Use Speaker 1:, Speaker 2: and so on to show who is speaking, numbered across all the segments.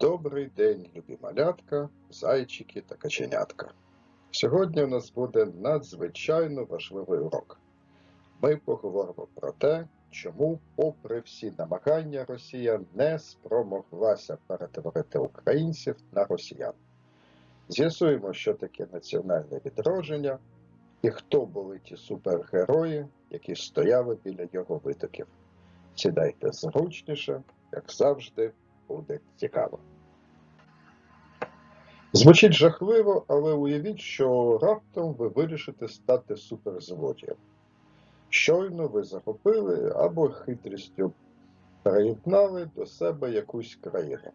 Speaker 1: Добрий день, любі малятка, зайчики та каченятка. Сьогодні у нас буде надзвичайно важливий урок. Ми поговоримо про те, чому, попри всі намагання, Росія не спромоглася перетворити українців на росіян. З'ясуємо, що таке національне відродження і хто були ті супергерої, які стояли біля його витоків. Сідайте зручніше, як завжди, буде цікаво. Звучить жахливо, але уявіть, що раптом ви вирішите стати суперзлодієм. Щойно ви захопили або хитрістю приєднали до себе якусь країну.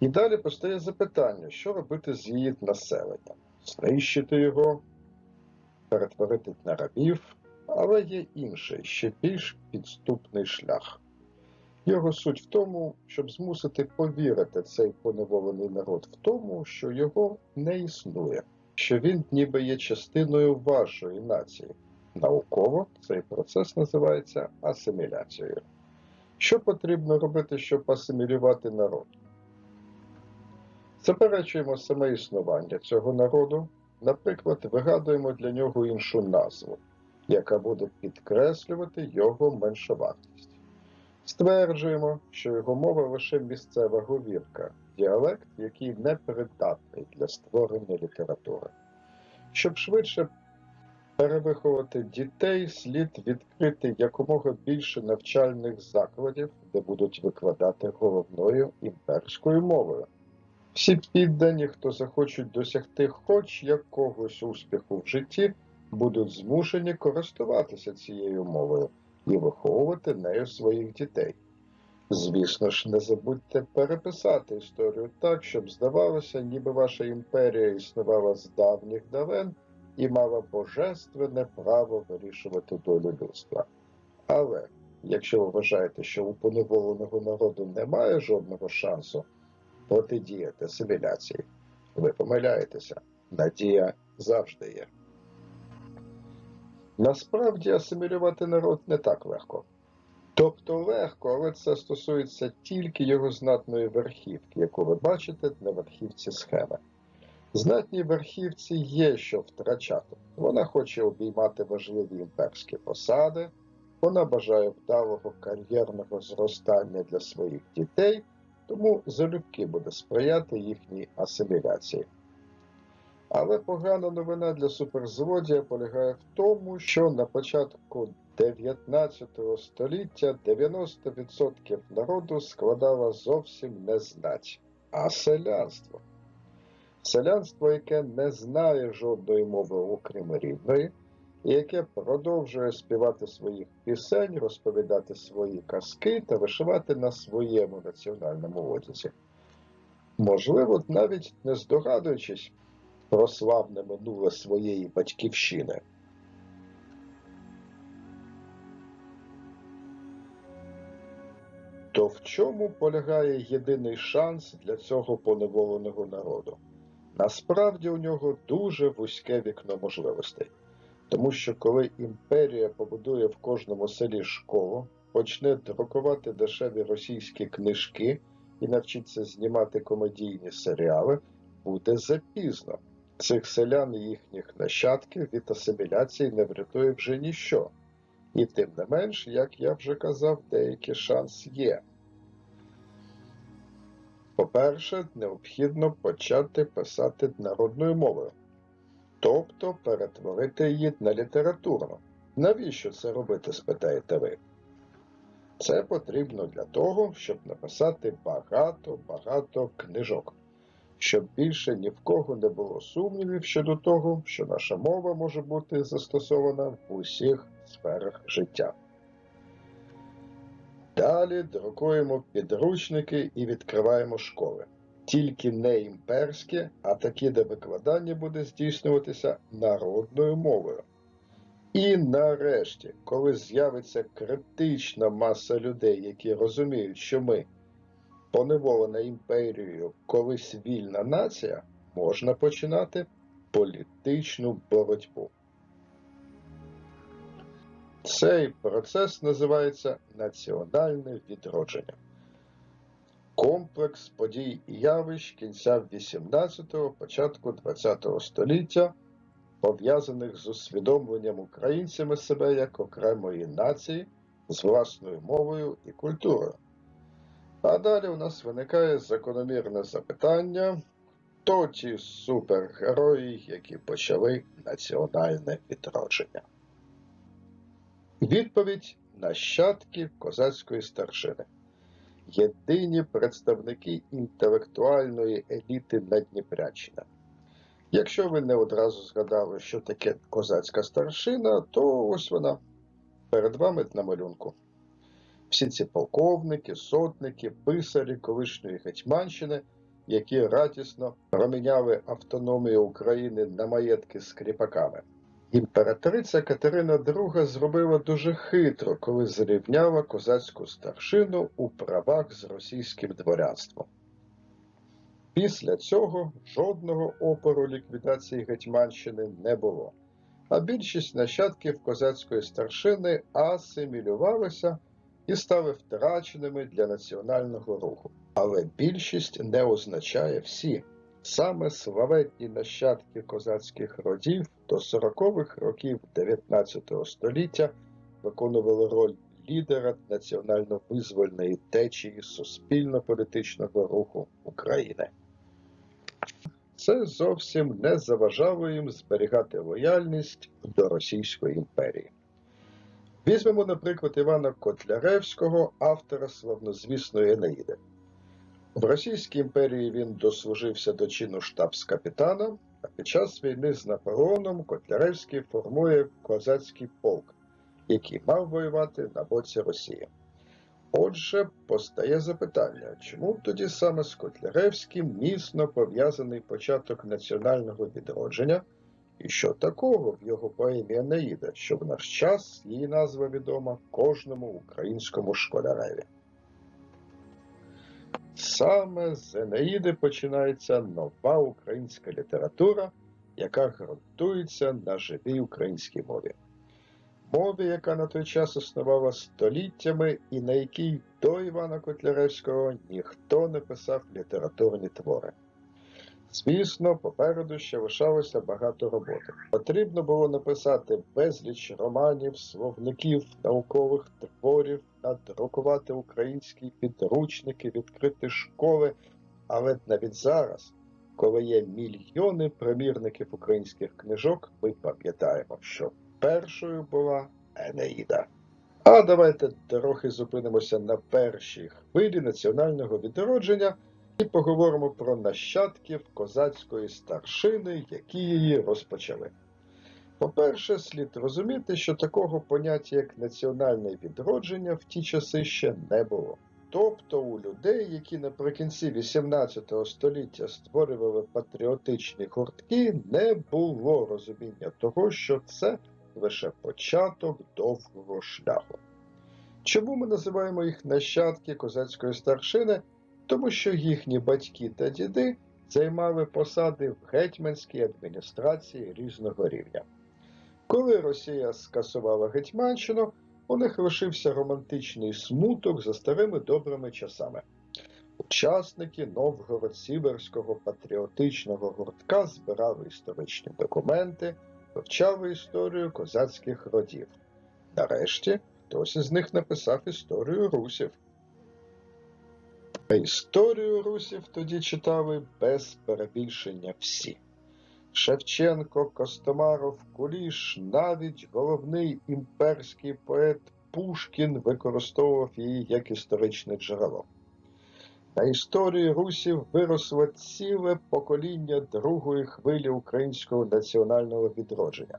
Speaker 1: І далі постає запитання, що робити з її населенням? Знищити його, перетворити на рабів, але є інший, ще більш підступний шлях. Його суть в тому, щоб змусити повірити цей поневолений народ в тому, що його не існує, що він ніби є частиною вашої нації. Науково цей процес називається асиміляцією. Що потрібно робити, щоб асимілювати народ? Заперечуємо саме існування цього народу, наприклад, вигадуємо для нього іншу назву, яка буде підкреслювати його меншовартість. Стверджуємо, що його мова лише місцева говірка, діалект, який не придатний для створення літератури. Щоб швидше перевиховувати дітей, слід відкрити якомога більше навчальних закладів, де будуть викладати головною імперською мовою. Всі піддані, хто захочуть досягти хоч якогось успіху в житті, будуть змушені користуватися цією мовою і виховувати нею своїх дітей. Звісно ж, не забудьте переписати історію так, щоб здавалося, ніби ваша імперія існувала з давніх давен і мала божественне право вирішувати долю людства. Але якщо ви вважаєте, що у поневоленого народу немає жодного шансу протидіяти асиміляції, ви помиляєтеся. Надія завжди є. Насправді асимілювати народ не так легко. Тобто легко, але це стосується тільки його знатної верхівки, яку ви бачите на верхівці схеми. Знатній верхівці є що втрачати. Вона хоче обіймати важливі імперські посади, вона бажає вдалого кар'єрного зростання для своїх дітей, тому залюбки буде сприяти їхній асиміляції. Але погана новина для суперзлодія полягає в тому, що на початку 19 століття 90% народу складала зовсім не знать, а селянство. Селянство, яке не знає жодної мови, окрім рідної, і яке продовжує співати своїх пісень, розповідати свої казки та вишивати на своєму національному одязі. Можливо, навіть не здогадуючись про славне минуле своєї батьківщини. То в чому полягає єдиний шанс для цього поневоленого народу? Насправді у нього дуже вузьке вікно можливостей, тому що коли імперія побудує в кожному селі школу, почне друкувати дешеві російські книжки і навчиться знімати комедійні серіали, буде запізно. Цих селян і їхніх нащадків від асиміляції не врятує вже ніщо. І тим не менш, як я вже казав, деякий шанс є. По-перше, необхідно почати писати народною мовою, тобто перетворити її на літературну. Навіщо це робити, спитаєте ви? Це потрібно для того, щоб написати багато-багато книжок, щоб більше ні в кого не було сумнівів щодо того, що наша мова може бути застосована в усіх сферах життя. Далі друкуємо підручники і відкриваємо школи. Тільки не імперські, а такі, де викладання буде здійснюватися народною мовою. І нарешті, коли з'явиться критична маса людей, які розуміють, що ми поневолена імперією, колись вільна нація, можна починати політичну боротьбу. Цей процес називається національне відродження. комплекс подій і явищ кінця 18-го, початку 20-го століття, пов'язаних з усвідомленням українцями себе як окремої нації з власною мовою і культурою. А далі у нас виникає закономірне запитання: хто ті супергерої, які почали національне відродження? Відповідь нащадки козацької старшини. Єдині представники інтелектуальної еліти Надніпряччини. Якщо ви не одразу згадали, що таке козацька старшина, то ось вона перед вами на малюнку. Всі ці полковники, сотники, писарі колишньої Гетьманщини, які радісно проміняли автономію України на маєтки з кріпаками. Імператриця Катерина II зробила дуже хитро, коли зрівняла козацьку старшину у правах з російським дворянством. Після цього жодного опору ліквідації Гетьманщини не було, а більшість нащадків козацької старшини асимілювалися і стали втраченими для національного руху. Але більшість не означає всі. Саме славетні нащадки козацьких родів до 40-х років 19 століття виконували роль лідера національно-визвольної течії суспільно-політичного руху України. Це зовсім не заважало їм зберігати лояльність до Російської імперії. Візьмемо, наприклад, Івана Котляревського, автора славнозвісної Енеїди. В Російській імперії він дослужився до чину штабс-капітана, а під час війни з Наполеоном Котляревський формує козацький полк, який мав воювати на боці Росії. Отже, постає запитання, чому тоді саме з Котляревським міцно пов'язаний початок національного відродження, і що такого в його поемі Енеїда, що в наш час її назва відома кожному українському школяреві. Саме з Енеїди починається нова українська література, яка ґрунтується на живій українській мові. Мові, яка на той час існувала століттями і на якій до Івана Котляревського ніхто не писав літературні твори. Звісно, попереду ще лишалося багато роботи. Потрібно було написати безліч романів, словників, наукових творів, надрукувати українські підручники, відкрити школи. Але навіть зараз, коли є мільйони примірників українських книжок, ми пам'ятаємо, що першою була Енеїда. А давайте трохи зупинимося на першій хвилі національного відродження і поговоримо про нащадків козацької старшини, які її розпочали. По-перше, слід розуміти, що такого поняття, як національне відродження, в ті часи ще не було. Тобто у людей, які наприкінці XVIII століття створювали патріотичні гуртки, не було розуміння того, що це лише початок довгого шляху. Чому ми називаємо їх нащадки козацької старшини? Тому що їхні батьки та діди займали посади в гетьманській адміністрації різного рівня. Коли Росія скасувала Гетьманщину, у них лишився романтичний смуток за старими добрими часами. Учасники Новгород-Сіверського патріотичного гуртка збирали історичні документи, вивчали історію козацьких родів. Нарешті хтось із них написав історію русів. Історію русів тоді читали без перебільшення всі. Шевченко, Костомаров, Куліш, навіть головний імперський поет Пушкін використовував її як історичне джерело. На історії русів виросло ціле покоління другої хвилі українського національного відродження.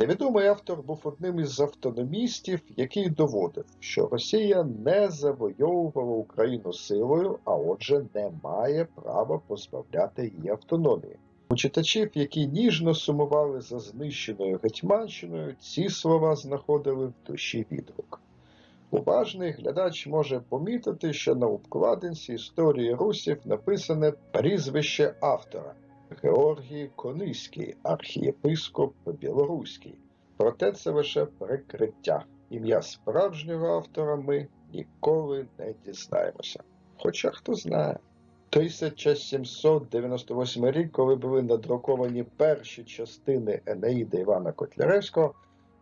Speaker 1: Невідомий автор був одним із автономістів, який доводив, що Росія не завойовувала Україну силою, а отже, не має права позбавляти її автономії. У читачів, які ніжно сумували за знищеною Гетьманщиною, ці слова знаходили в душі відгук. Уважний глядач може помітити, що на обкладинці історії русів написане прізвище автора Георгій Кониський, архієпископ Білоруський. Проте це лише прикриття. Ім'я справжнього автора ми ніколи не дізнаємося. Хоча хто знає. 1798 рік, коли були надруковані перші частини Енеїди Івана Котляревського,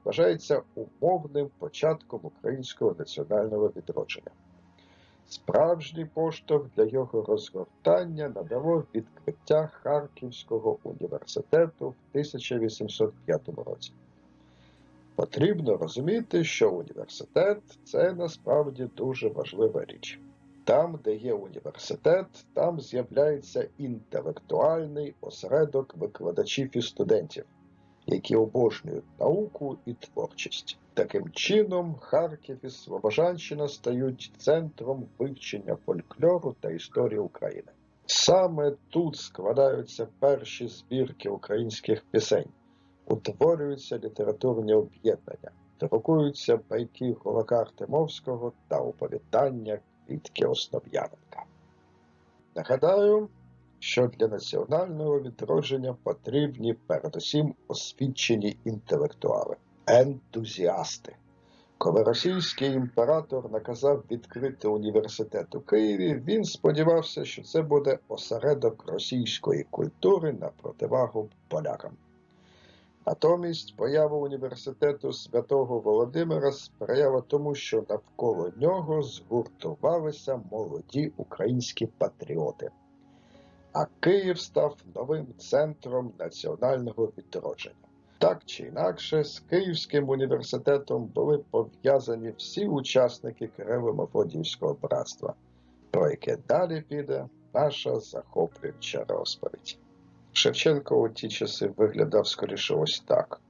Speaker 1: вважається умовним початком українського національного відродження. Справжній поштовх для його розгортання надало відкриття Харківського університету в 1805 році. Потрібно розуміти, що університет це насправді дуже важлива річ. Там, де є університет, там з'являється інтелектуальний осередок викладачів і студентів, які обожнюють науку і творчість. Таким чином, Харків і Слобожанщина стають центром вивчення фольклору та історії України. Саме тут складаються перші збірки українських пісень, утворюються літературні об'єднання, друкуються байки Гулака Артемовського та оповідання Квітки Основ'яненка. Нагадаю, що для національного відродження потрібні передусім освічені інтелектуали, ентузіасти. Коли російський імператор наказав відкрити університет у Києві, він сподівався, що це буде осередок російської культури на противагу полякам. Натомість поява університету святого Володимира сприяла тому, що навколо нього згуртувалися молоді українські патріоти, а Київ став новим центром національного відродження. Так чи інакше, з Київським університетом були пов'язані всі учасники Кирило-Мефодіївського братства, про яке далі піде наша захоплююча розповідь. Шевченко у ті часи виглядав скоріше ось так.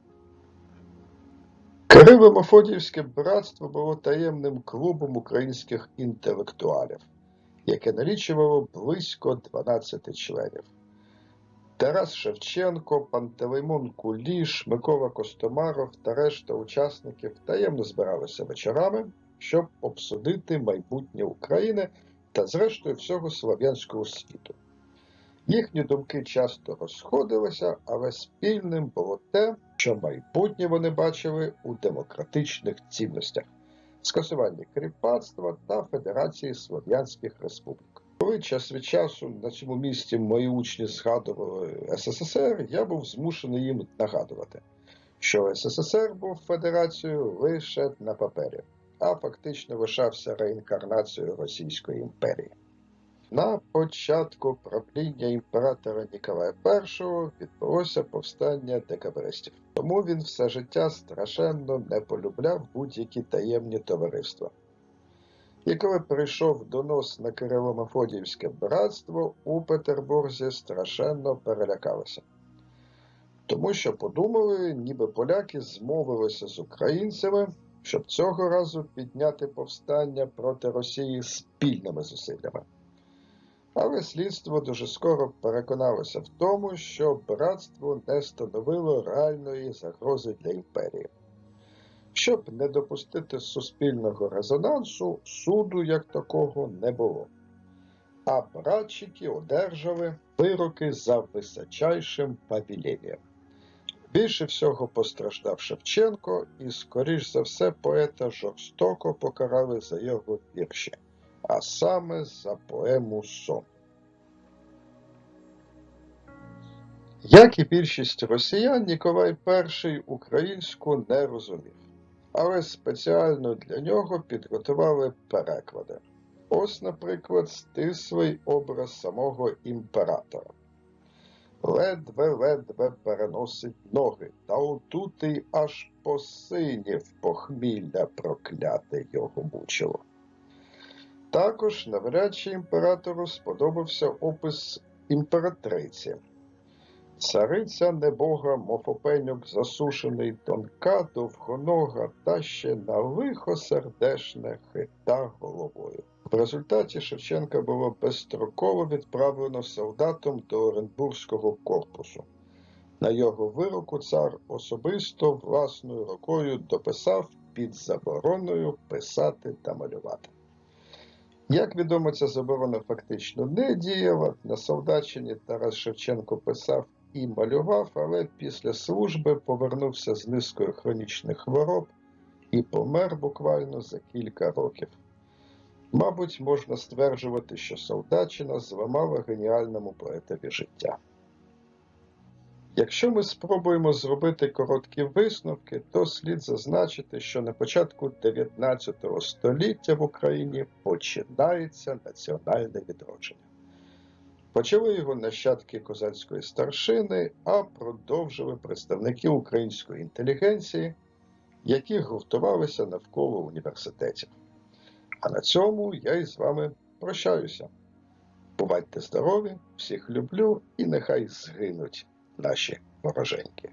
Speaker 1: Кирило-Мефодіївське братство було таємним клубом українських інтелектуалів, яке налічувало близько 12 членів. Тарас Шевченко, Пантелеймон Куліш, Микола Костомаров та решта учасників таємно збиралися вечорами, щоб обсудити майбутнє України та, зрештою, всього слов'янського світу. Їхні думки часто розходилися, але спільним було те, що майбутнє вони бачили у демократичних цінностях, скасуванні кріпацтва та Федерації Слов'янських Республік. Коли час від часу на цьому місці мої учні згадували СССР, я був змушений їм нагадувати, що СССР був федерацією лише на папері, а фактично лишався реінкарнацією Російської імперії. На початку правління імператора Ніколая І відбулося повстання декабристів. Тому він все життя страшенно не полюбляв будь-які таємні товариства. І коли прийшов донос на Кирило-Мефодіївське братство, у Петербурзі страшенно перелякалося. Тому що подумали, ніби поляки змовилися з українцями, щоб цього разу підняти повстання проти Росії спільними зусиллями. Але слідство дуже скоро переконалося в тому, що братство не становило реальної загрози для імперії. Щоб не допустити суспільного резонансу, суду як такого не було. А братчики одержали вироки за височайшим павілєвієм. Більше всього постраждав Шевченко, і, скоріш за все, поета жорстоко покарали за його вірші, а саме за поему Сон. Як і більшість росіян, Ніколай І українську не розумів, але спеціально для нього підготували переклади. Ось, наприклад, стислий образ самого імператора. Ледве-ледве переносить ноги, та отутий аж посинів похмілля прокляте його мучило. Також навряд чи імператору сподобався опис імператриці. Цариця небога, мофопенюк засушений, тонка, довгонога, та ще на лихо сердешне хита головою. В результаті Шевченка було безстроково відправлено солдатом до Оренбурзького корпусу. На його вироку цар особисто власною рукою дописав під забороною писати та малювати. Як відомо, ця заборона фактично не діяла. На солдатчині Тарас Шевченко писав і малював, але після служби повернувся з низкою хронічних хвороб і помер буквально за кілька років. Мабуть, можна стверджувати, що Солдатчина зламала геніальному поетові життя. Якщо ми спробуємо зробити короткі висновки, то слід зазначити, що на початку 19 століття в Україні починається національне відродження. Почали його нащадки козацької старшини, а продовжили представники української інтелігенції, які гуртувалися навколо університетів. А на цьому я із вами прощаюся. Бувайте здорові, всіх люблю і нехай згинуть наші вороженьки.